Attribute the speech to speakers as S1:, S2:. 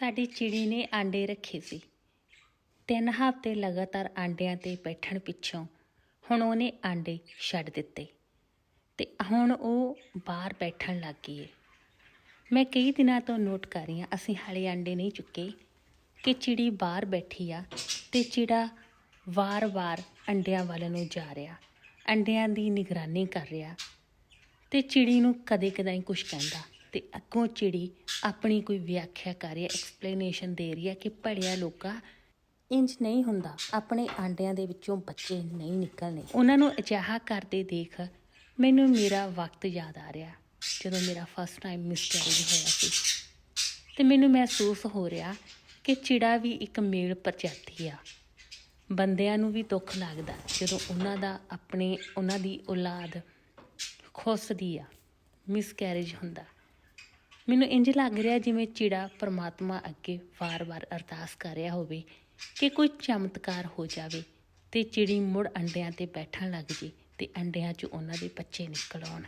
S1: ਸਾਡੀ ਚਿੜੀ ਨੇ ਆਂਡੇ ਰੱਖੇ ਸੀ। ਤਿੰਨ ਹਫ਼ਤੇ ਲਗਾਤਾਰ ਆਂਡਿਆਂ ਤੇ ਬੈਠਣ ਪਿੱਛੋਂ ਹੁਣ ਉਹਨੇ ਆਂਡੇ ਛੱਡ ਦਿੱਤੇ ਤੇ ਹੁਣ ਉਹ ਬਾਹਰ ਬੈਠਣ ਲੱਗ ਗਈ ਏ। ਮੈਂ ਕਈ ਦਿਨਾਂ ਤੋਂ ਨੋਟ ਕਰ ਰਹੀ ਹਾਂ, ਅਸੀਂ ਹਾਲੇ ਆਂਡੇ ਨਹੀਂ ਚੁੱਕੇ ਕਿ ਚਿੜੀ ਬਾਹਰ ਬੈਠੀ ਆ ਤੇ ਚਿੜਾ ਵਾਰ-ਵਾਰ ਅੰਡਿਆਂ ਵੱਲ ਨੂੰ ਜਾ ਰਿਹਾ ਅੰਡਿਆਂ ਦੀ ਨਿਗਰਾਨੀ ਕਰ ਰਿਹਾ ਤੇ ਚਿੜੀ ਨੂੰ ਕਦੇ-ਕਦਾਈ ਕੁਝ ਕਹਿੰਦਾ ਤੇ ਅੱਗੋਂ ਚਿੜੀ ਆਪਣੀ ਕੋਈ ਵਿਆਖਿਆ ਕਰ ਰਹੀ ਹੈ ਐਕਸਪਲੇਨੇਸ਼ਨ ਦੇ ਰਹੀ ਹੈ ਕਿ ਭੜਿਆ ਲੋਕਾਂ ਇੰਜ ਨਹੀਂ ਹੁੰਦਾ। ਆਪਣੇ ਆਂਡਿਆਂ ਦੇ ਵਿੱਚੋਂ ਬੱਚੇ ਨਹੀਂ ਨਿਕਲਣੇ। ਉਹਨਾਂ ਨੂੰ ਅਜਿਹਾ ਕਰਦੇ ਦੇਖ ਮੈਨੂੰ ਮੇਰਾ ਵਕਤ ਯਾਦ ਆ ਰਿਹਾ, ਜਦੋਂ ਮੇਰਾ ਫਸਟ ਟਾਈਮ ਮਿਸਕੈਰੇਜ ਹੋਇਆ ਸੀ। ਤੇ ਮੈਨੂੰ ਮਹਿਸੂਸ ਹੋ ਰਿਹਾ ਕਿ ਚਿੜਾ ਵੀ ਇੱਕ ਮੇਲ ਪ੍ਰਜਾਤੀ ਆ। ਬੰਦਿਆਂ ਨੂੰ ਵੀ ਦੁੱਖ ਲੱਗਦਾ ਜਦੋਂ ਉਹਨਾਂ ਦਾ ਆਪਣੇ, ਉਹਨਾਂ ਦੀ ਔਲਾਦ ਖੁੱਸਦੀ ਆ ਮਿਸਕੈਰੇਜ ਹੁੰਦਾ। ਮੈਨੂੰ ਇੰਜ ਲੱਗ ਰਿਹਾ ਜਿਵੇਂ ਚਿੜਾ ਪਰਮਾਤਮਾ ਅੱਗੇ ਵਾਰ-ਵਾਰ ਅਰਦਾਸ ਕਰ ਰਿਹਾ ਹੋਵੇ ਕਿ ਕੋਈ ਚਮਤਕਾਰ ਹੋ ਜਾਵੇ ਤੇ ਚਿੜੀ ਮੁੜ ਅੰਡਿਆਂ ਤੇ ਬੈਠਣ ਲੱਗ ਜੇ ਤੇ ਅੰਡਿਆਂ 'ਚ ਉਹਨਾਂ ਦੇ ਬੱਚੇ ਨਿਕਲ ਆਉਣ।